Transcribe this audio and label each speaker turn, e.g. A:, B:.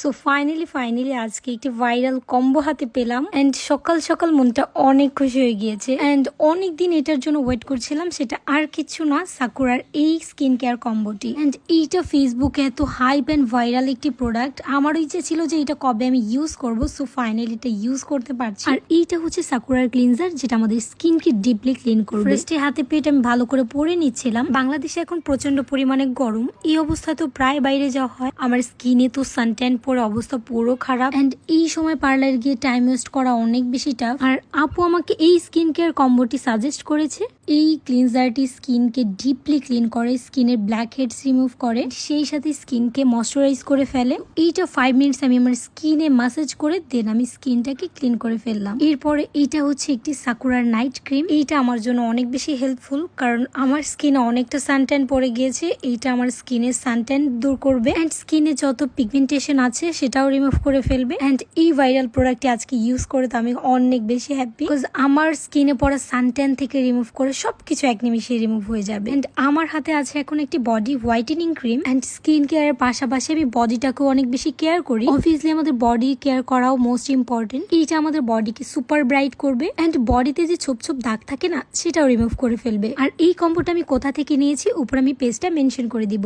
A: So finally finally আজকে একটি viral combo হাতে পেলাম অ্যান্ড সকাল সকাল মনটা অনেক খুশি হয়ে গিয়েছে অ্যান্ড অনেক দিন এটার জন্য ওয়েট করছিলাম, সেটা আর কিছু না, সাকুরার এই স্কিন কেয়ার কম্বোটি অ্যান্ড এইটা ফেসবুকে এত হাইপ এন্ড ভাইরাল একটি প্রোডাক্ট আমার ইচ্ছে ছিল যে এটা কবে আমি ইউজ করব সো ফাইনালি এটা ইউজ করতে পারছি। আর এইটা হচ্ছে সাকুরার ক্লিনজার যেটা আমাদের স্কিনকে ডিপলি ক্লিন করবে। ফার্স্টে হাতে পেট আমি ভালো করে পরে নিচ্ছিলাম। বাংলাদেশে এখন প্রচণ্ড পরিমাণে গরম। এই অবস্থা তো প্রায় বাইরে যাওয়া হয়। আমার স্কিনে তো সানট্যান পরে অবস্থা পুরো খারাপ। অ্যান্ড এই সময় পার্লার গিয়ে টাইম ওয়েস্ট করা অনেক বেশি টাফ আর আপু আমাকে এই স্কিন কেয়ার কম্বোটি সাজেস্ট করেছে। এই ক্লিনজারটি স্কিনকে ডিপলি ক্লিন করে স্কিনের ব্ল্যাক হেডস রিমুভ করে, সেই সাথে স্কিনকে ময়শ্চারাইজ করে ফেলে। এইটা ফাইভ মিনিটস আমি আমার স্কিনে মাসাজ করে দেন আমি স্কিনটাকে ক্লিন করে ফেললাম। এরপরে এইটা হচ্ছে একটি সাকুরার নাইট ক্রিম এইটা আমার জন্য অনেক বেশি হেল্পফুল কারণ আমার স্কিনে অনেকটা সানট্যান পড়ে গিয়েছে। এইটা আমার স্কিনের সানট্যান দূর করবে। অ্যান্ড স্কিনে যত পিগমেন্টেশন আছে সেটাও রিমুভ করে ফেলবে। অ্যান্ড এই ভাইরাল প্রোডাক্টটি আজকে ইউজ করে তো আমি অনেক বেশি হ্যাপি বিকজ আমার স্কিনে পড়া সানট্যান থেকে রিমুভ করে সবকিছু এক নিমিশে রিমুভ হয়ে যাবে। অ্যান্ড আমার হাতে আছে এখন একটি body whitening cream and skin কেয়ারের পাশাপাশি আমি বডিটাকেও অনেক বেশি কেয়ার করি। অবভিয়াসলি আমাদের বডি কেয়ার করাও মোস্ট ইম্পর্টেন্ট এইটা আমাদের বডিকে সুপার ব্রাইট করবে। অ্যান্ড বডিতে যে ছোপ ছোপ দাগ থাকে না, সেটাও রিমুভ করে ফেলবে। আর এই কম্বোটা আমি কোথা থেকে নিয়েছি, উপর আমি পেজটা মেনশন করে দিব।